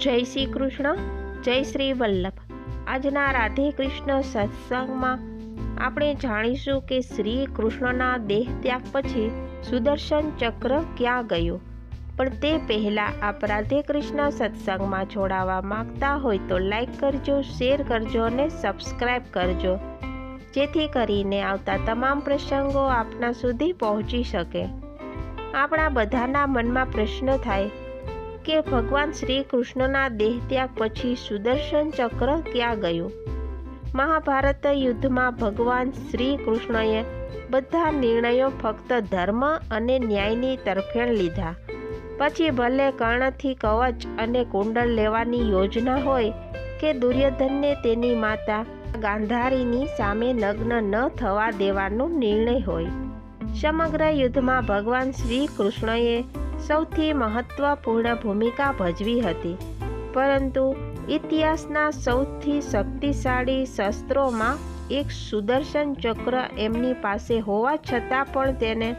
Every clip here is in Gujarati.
જય શ્રી કૃષ્ણ, જય શ્રી વલ્લભ. આજના રાધે કૃષ્ણ સત્સંગમાં આપણે જાણીશું કે શ્રી કૃષ્ણના દેહ ત્યાગ પછી સુદર્શન ચક્ર ક્યાં ગયું? પણ તે પહેલાં આપ રાધે કૃષ્ણ સત્સંગમાં જોડાવા માંગતા હોય તો લાઈક કરજો, શેર કરજો અને સબસ્ક્રાઈબ કરજો. જેથી કરીને આવતા તમામ પ્રસંગો આપના સુધી પહોંચી શકે. આપણા બધાના મનમાં પ્રશ્ન થાય કે ભગવાન શ્રી કૃષ્ણના દેહ ત્યાગ પછી સુદર્શન ચક્ર ક્યાં ગયું? મહાભારત યુદ્ધમાં ભગવાન શ્રી કૃષ્ણએ બધા નિર્ણયો ફક્ત ધર્મ અને ન્યાયની તરફેણ લીધા. પછી ભલે કર્ણથી કવચ અને કુંડળ લેવાની યોજના હોય કે દુર્યોધનને તેની માતા ગાંધારીની સામે નગ્ન ન થવા દેવાનો નિર્ણય હોય. સમગ્ર યુદ્ધમાં ભગવાન શ્રી કૃષ્ણએ સૌથી મહત્વપૂર્ણ ભૂમિકા ભજવી હતી. પરંતુ ઇતિહાસના સૌથી શક્તિશાળી શસ્ત્રોમાં એક સુદર્શન ચક્ર એમની પાસે હોવા છતાં પણ તેને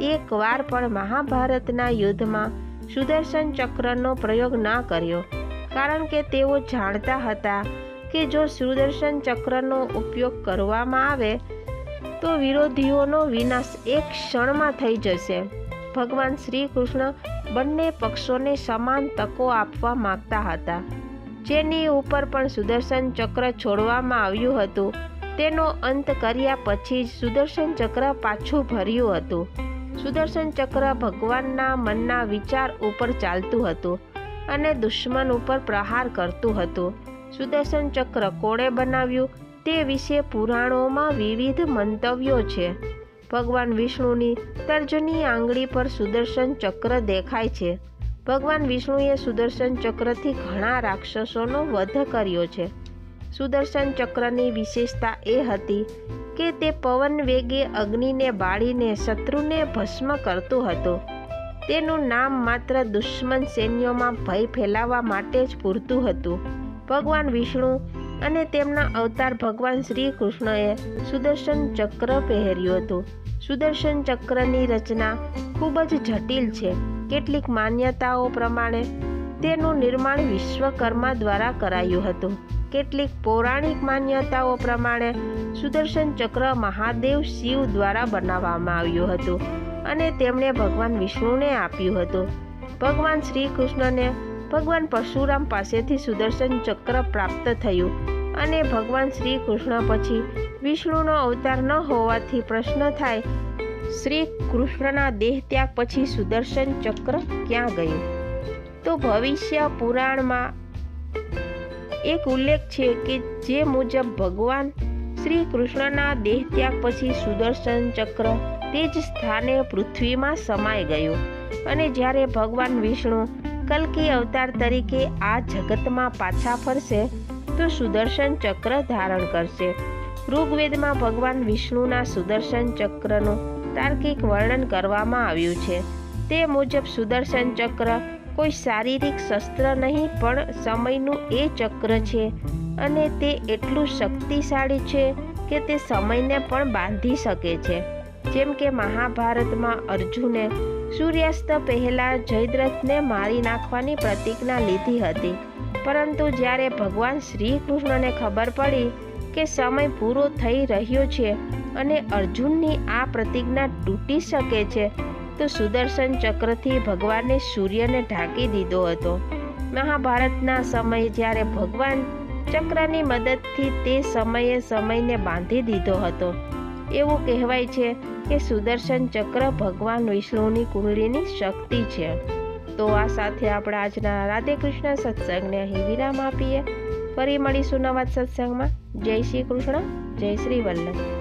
એકવાર પણ મહાભારતના યુદ્ધમાં સુદર્શન ચક્રનો પ્રયોગ ના કર્યો. કારણ કે તેઓ જાણતા હતા કે જો સુદર્શન ચક્રનો ઉપયોગ કરવામાં આવે, તો વિરોધીઓનો વિનાશ એક ક્ષણમાં થઈ જશે. ભગવાન શ્રી કૃષ્ણ બંને પક્ષોને સમાન તકો આપવા માગતા હતા. જેની ઉપર પણ સુદર્શન ચક્ર છોડવામાં આવ્યું હતું. તેનો અંત કર્યા પછી જ સુદર્શન ચક્ર પાછું ભર્યું હતું. સુદર્શન ચક્ર ભગવાનના મનના વિચાર ઉપર ચાલતું હતું અને દુશ્મન ઉપર પ્રહાર કરતું હતું. સુદર્શન ચક્ર કોણે બનાવ્યું તે વિશે પુરાણોમાં વિવિધ મંતવ્યો છે. ભગવાન વિષ્ણુની તર્જની આંગળી પર સુદર્શન ચક્ર દેખાય છે. ભગવાન વિષ્ણુએ સુદર્શન ચક્રથી ઘણા રાક્ષસોનો વધ કર્યો છે. સુદર્શન ચક્રની વિશેષતા એ હતી કે તે પવન વેગે અગ્નિને બાળીને શત્રુને ભસ્મ કરતું હતું. તેનું નામ માત્ર દુશ્મન સૈન્યોમાં ભય ફેલાવવા માટે જ પૂરતું હતું. ભગવાન વિષ્ણુ અને તેમના અવતાર ભગવાન શ્રી કૃષ્ણએ સુદર્શન ચક્ર પહેર્યું હતું. સુદર્શન ચક્રની રચના ખૂબ જ જટિલ છે. કેટલીક માન્યતાઓ પ્રમાણે તેનું નિર્માણ વિશ્વકર્મા દ્વારા કરાયું હતું. કેટલીક પૌરાણિક માન્યતાઓ પ્રમાણે સુદર્શન ચક્ર મહાદેવ શિવ દ્વારા બનાવવામાં આવ્યું હતું અને તેમણે ભગવાન વિષ્ણુને આપ્યું હતું. ભગવાન શ્રી કૃષ્ણને ભગવાન પરશુરામ પાસેથી સુદર્શન ચક્ર પ્રાપ્ત થયું. અને ભગવાન શ્રી કૃષ્ણ પછી વિષ્ણુનો અવતાર ન હોવાથી પ્રશ્ન થાય, શ્રી કૃષ્ણના દેહ ત્યાગ પછી સુદર્શન ચક્ર ક્યાં ગયું? તો ભવિષ્ય પુરાણમાં એક ઉલ્લેખ છે કે જે મુજબ ભગવાન શ્રી કૃષ્ણના દેહ ત્યાગ પછી સુદર્શન ચક્ર તે જ સ્થાને પૃથ્વીમાં સમાઈ ગયું. અને જ્યારે ભગવાન વિષ્ણુ કલ્કી અવતાર તરીકે આ જગતમાં પાછા ફરશે તો સુદર્શન ચક્ર ધારણ કરશે. ઋગ્વેદમાં ભગવાન વિષ્ણુના સુદર્શન ચક્રનું તાર્કિક વર્ણન કરવામાં આવ્યું છે. તે મુજબ સુદર્શન ચક્ર કોઈ શારીરિક શસ્ત્ર નહીં, પણ સમયનું એ ચક્ર છે અને તે એટલું શક્તિશાળી છે કે તે સમયને પણ બાંધી શકે છે. જેમ કે મહાભારતમાં અર્જુને સૂર્યાસ્ત પહેલાં જયદ્રથને મારી નાખવાની પ્રતિજ્ઞા લીધી હતી. પરંતુ જ્યારે ભગવાન શ્રી કૃષ્ણને ખબર પડી કે સમય પૂરો થઈ રહ્યો છે અને અર્જુનની આ પ્રતિજ્ઞા તૂટી શકે છે, તો સુદર્શન ચક્રથી ભગવાને સૂર્યને ઢાંકી દીધો હતો. મહાભારતના સમયે જ્યારે ભગવાન ચક્રની મદદથી તે સમયે સમયને બાંધી દીધો હતો. એવું કહેવાય છે કે સુદર્શન ચક્ર ભગવાન વિષ્ણુની કુંડળીની શક્તિ છે. તો આ સાથે આપણે આજના રાધે કૃષ્ણ સત્સંગને અહીં વિરામ આપીએ. ફરી મળીશું નવા સત્સંગમાં. જય શ્રી કૃષ્ણ. જય શ્રી વલ્લભ.